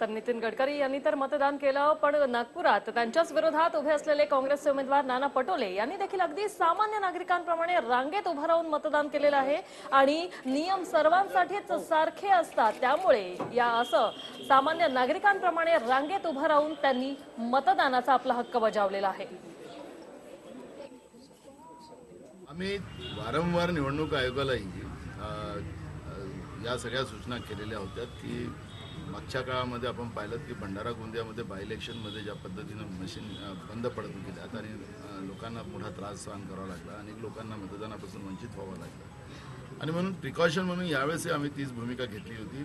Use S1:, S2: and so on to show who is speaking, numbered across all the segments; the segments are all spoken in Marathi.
S1: तर नितीन गडकरी यांनी तर मतदान केलं पण नागपुरात त्यांच्याच विरोधात उभे असलेले काँग्रेसचे उमेदवार नाना पटोले यांनी देखील अगदी सामान्य नागरिकांप्रमाणे रांगेत उभं राहून मतदान केलेलं आहे. आणि नियम सर्वांसाठीच सारखे असतात. त्यामुळे या असं सामान्य नागरिकांप्रमाणे रांगेत उभं राहून त्यांनी मतदानाचा आपला हक्क बजावलेला आहे.
S2: आम्ही वारंवार निवडणूक आयोगालाही या सगळ्या सूचना केलेल्या होत्या की मागच्या काळामध्ये आपण पाहिलं की भंडारा गोंदियामध्ये बाय इलेक्शनमध्ये ज्या पद्धतीनं मशीन बंद पडत होती त्यात आणि लोकांना मोठा त्रास सहन करावा लागला अनेक लोकांना मतदानापासून वंचित व्हावं लागलं. आणि म्हणून प्रिकॉशन म्हणून यावेळेसही आम्ही तीच भूमिका घेतली होती.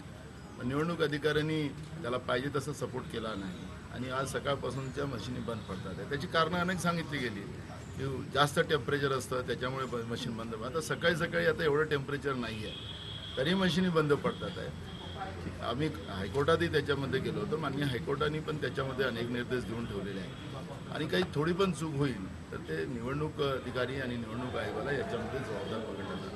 S2: पण निवडणूक अधिकाऱ्यांनी त्याला पाहिजे तसं सपोर्ट केला नाही. आणि आज सकाळपासूनच्या मशीनी बंद पडतात. आहे. त्याची कारणं अनेक सांगितली गेली. की जास्त टेम्परेचर असतं त्याच्यामुळे ब- मशीन बंद आता सकाळी सकाळी आता एवढं टेम्परेचर नाही आहे तरी मशीनी बंद पडतात आहे. आम्ही हायकोर्टातही त्याच्यामध्ये गेलो होतो. माननीय हायकोर्टाने पण त्याच्यामध्ये अनेक निर्देश देऊन ठेवलेले आहेत. आणि काही थोडी पण चूक होईल तर ते निवडणूक अधिकारी आणि निवडणूक आयोगाला याच्यामध्ये जबाबदार पकडलं जाईल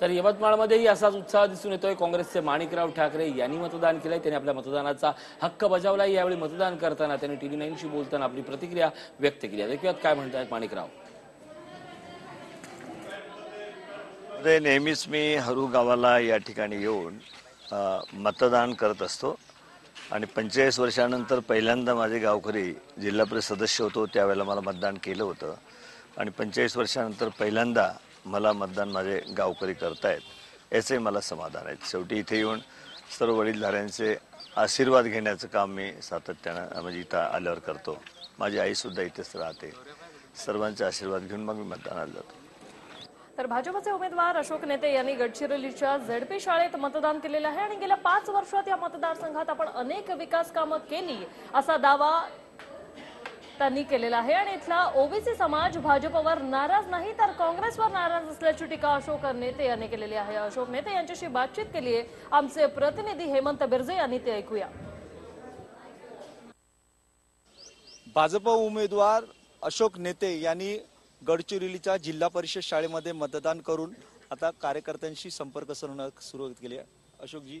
S3: तर यवतमाळमध्येही असाच उत्साह दिसून येतोय. काँग्रेसचे माणिकराव ठाकरे यांनी मतदान केलंय. त्यांनी आपल्या मतदानाचा हक्क बजावलाय. यावेळी मतदान करताना त्यांनी टीव्ही नाईनशी बोलताना आपली प्रतिक्रिया व्यक्त केली आहे. ऐकूयात काय म्हणतायत माणिकराव?
S4: नेहमीच मी हरू गावाला या ठिकाणी येऊन मतदान करत असतो. आणि पंचेचाळीस वर्षानंतर पहिल्यांदा माझे गावकरी जिल्हा परिषद सदस्य होतो त्यावेळेला मला मतदान केलं होतं. आणि पंचेचाळीस वर्षानंतर पहिल्यांदा मला मतदान माझे गावकरी करतायत. याचे मला समाधान आहे. शेवटी इथे येऊन सर्व वडीलधाऱ्यांचे आशीर्वाद घेण्याचं काम मी सातत्यानं म्हणजे इथं आल्यावर करतो. माझी आईसुद्धा इथेच राहते. सर्वांचे आशीर्वाद घेऊन मग मी मतदानाला जातो.
S1: तर भाजपचे उमेदवार अशोक नेते यांनी गडचिरोलीच्या झडपी शाळेत मतदान केलेलं आहे आणि गेल्या पाच वर्षात या मतदारसंघात आपण अनेक विकास कामं केली असा दावा त्यांनी केलेला आहे. आणि इथला ओबीसी समाज भाजपवर नाराज नाही तर काँग्रेसवर नाराज असल्याची टीका अशोक नेते यांनी केलेली आहे. अशोक नेते यांच्याशी बातचीत केली आहे. आमचे प्रतिनिधी हेमंत बिर्जे यांनी ते ऐकूया.
S5: भाजप उमेदवार अशोक नेते यांनी गडचिरोलीच्या जिल्हा परिषद शाळेमध्ये मतदान करून आता कार्यकर्त्यांशी संपर्क साधणं सुरू केली आहे. अशोकजी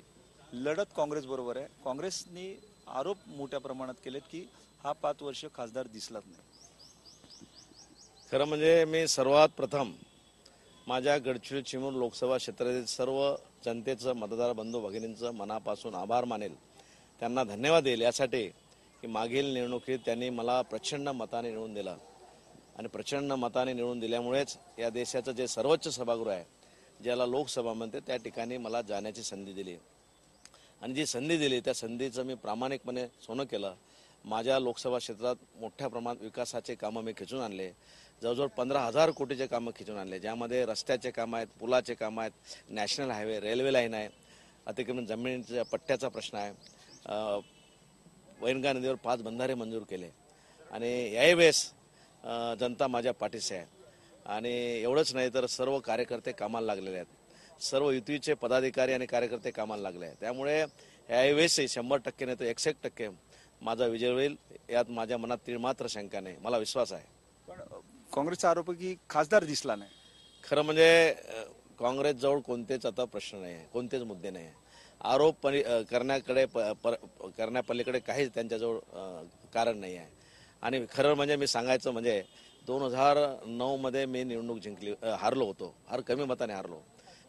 S5: लढत काँग्रेस बरोबर आहे. काँग्रेसनी आरोप मोठ्या प्रमाणात केलेत की हा पाच वर्ष खासदार दिसलाच नाही.
S6: खरं म्हणजे मी सर्वात प्रथम माझ्या गडचिरोली चिमूर लोकसभा क्षेत्रातील सर्व जनतेचं मतदार बंधू भगिनींचं मनापासून आभार मानेल. त्यांना धन्यवाद देईल. यासाठी की मागील निवडणुकीत त्यांनी मला प्रचंड मताने निवडून दिला. आणि प्रचंड मताने निवडून दिल्यामुळेच या देशाचं जे सर्वोच्च सभागृह आहे ज्याला लोकसभा म्हणते त्या ठिकाणी मला जाण्याची संधी दिली. आणि जी संधी दिली त्या संधीचं मी प्रामाणिकपणे सोनं केलं. माझ्या लोकसभा क्षेत्रात मोठ्या प्रमाणात विकासाचे कामं मी खिचून आणले. जवळजवळ पंधरा हजार कोटीचे कामं खिचून आणले ज्यामध्ये रस्त्याचे कामं आहेत पुलाचे कामं आहेत नॅशनल हायवे रेल्वे लाईन आहे अतिक्रमण जमिनीच्या पट्ट्याचा प्रश्न आहे वैनगा नदीवर पाच बंधारे मंजूर केले. आणि याही वेळेस जनता माझ्या पाठीशी आहे. आणि एवढंच नाही तर सर्व कार्यकर्ते कामाला लागलेले आहेत. सर्व युतीचे पदाधिकारी आणि कार्यकर्ते कामाला लागले आहेत. त्यामुळे यावेळेसही शंभर टक्के नाही तर एकशे एक टक्के माझा विजय होईल. यात माझ्या मनात तीळ मात्र शंका नाही. मला विश्वास आहे.
S5: पण काँग्रेसचा आरोप की खासदार दिसला नाही.
S6: खरं म्हणजे काँग्रेसजवळ कोणतेच आता प्रश्न नाही आहे. कोणतेच मुद्दे नाही आहे. आरोप करण्याकडे करण्यापलीकडे काहीच त्यांच्याजवळ कारण नाही आहे. आणि खरं म्हणजे मी सांगायचं म्हणजे दोन हजार नऊमध्ये मी निवडणूक जिंकली हारलो होतो. हार कमी मताने हारलो.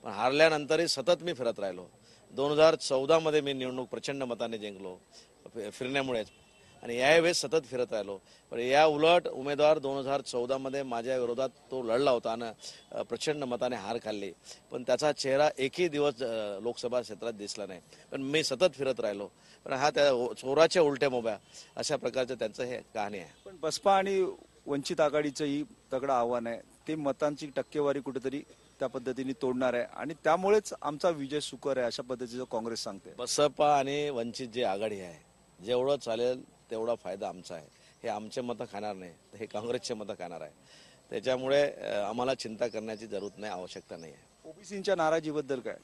S6: पण हारल्यानंतरही सतत मी फिरत राहिलो. दोन हजार चौदामध्ये मी निवडणूक प्रचंड मताने जिंकलो. फि- फिरण्यामुळेच. आणि यावेळेस सतत फिरत राहिलो. पण या उलट उमेदवार दोन हजार चौदामध्ये माझ्या विरोधात तो लढला होता आणि प्रचंड मताने हार खाल्ली. पण त्याचा चेहरा एकही दिवस लोकसभा क्षेत्रात दिसला नाही. पण मी सतत फिरत राहिलो. पण हा त्या चोराच्या उलट्या मोब्या अशा प्रकारचं त्यांचं हे कहाणी आहे.
S5: पण बसपा आणि वंचित आघाडीचंही तगडं आव्हान आहे. ते मतांची टक्केवारी कुठेतरी त्या पद्धतीने तोडणार आहे. आणि त्यामुळेच आमचा विजय सुकर आहे अशा पद्धतीचं काँग्रेस सांगते.
S6: बसपा आणि वंचित जी आघाडी आहे जेवढं चालेल तेवढा फायदा आमचा आहे. हे आमचे मतं खाणार नाही तर हे काँग्रेसचे मतं खाणार आहे. त्याच्यामुळे आम्हाला चिंता करण्याची जरूरत नाही आवश्यकता नाही आहे.
S5: ओबीसींच्या नाराजीबद्दल काय?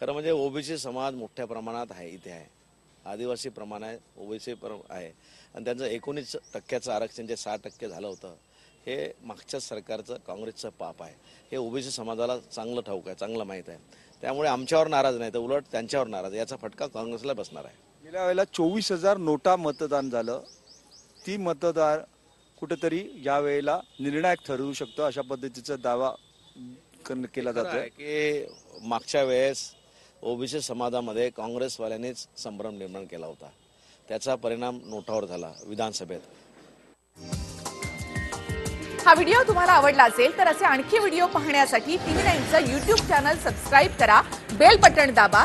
S6: खरं म्हणजे ओबीसी समाज मोठ्या प्रमाणात आहे इथे आहे. आदिवासी प्रमाण आहे ओबीसी आहे. आणि त्यांचं एकोणीस टक्क्याचं आरक्षण जे सहा टक्के झालं होतं हे मागच्या सरकारचं काँग्रेसचं पाप आहे. हे ओबीसी समाजाला चांगलं ठाऊक आहे चांगलं माहीत आहे. त्यामुळे आमच्यावर नाराज नाही तर उलट त्यांच्यावर नाराज. याचा फटका काँग्रेसला बसणार आहे.
S5: गेल्या वेळेला चोवीस हजार नोटा मतदान झालं. ती मतदार कुठेतरी या वेळेला निर्णायक ठरवू शकतो अशा पद्धतीचा दावा केला
S6: आहे की मागच्या वेळेस ओबीसी समाजामध्ये काँग्रेसवाल्यांनीच संभ्रम निर्माण केला होता. त्याचा परिणाम नोटावर झाला विधानसभेत.
S7: हा व्हिडिओ तुम्हाला आवडला असेल तर असे आणखी व्हिडिओ पाहण्यासाठी टीव्ही नाईनचं युट्यूब चॅनल सबस्क्राईब करा बेल बटण दाबा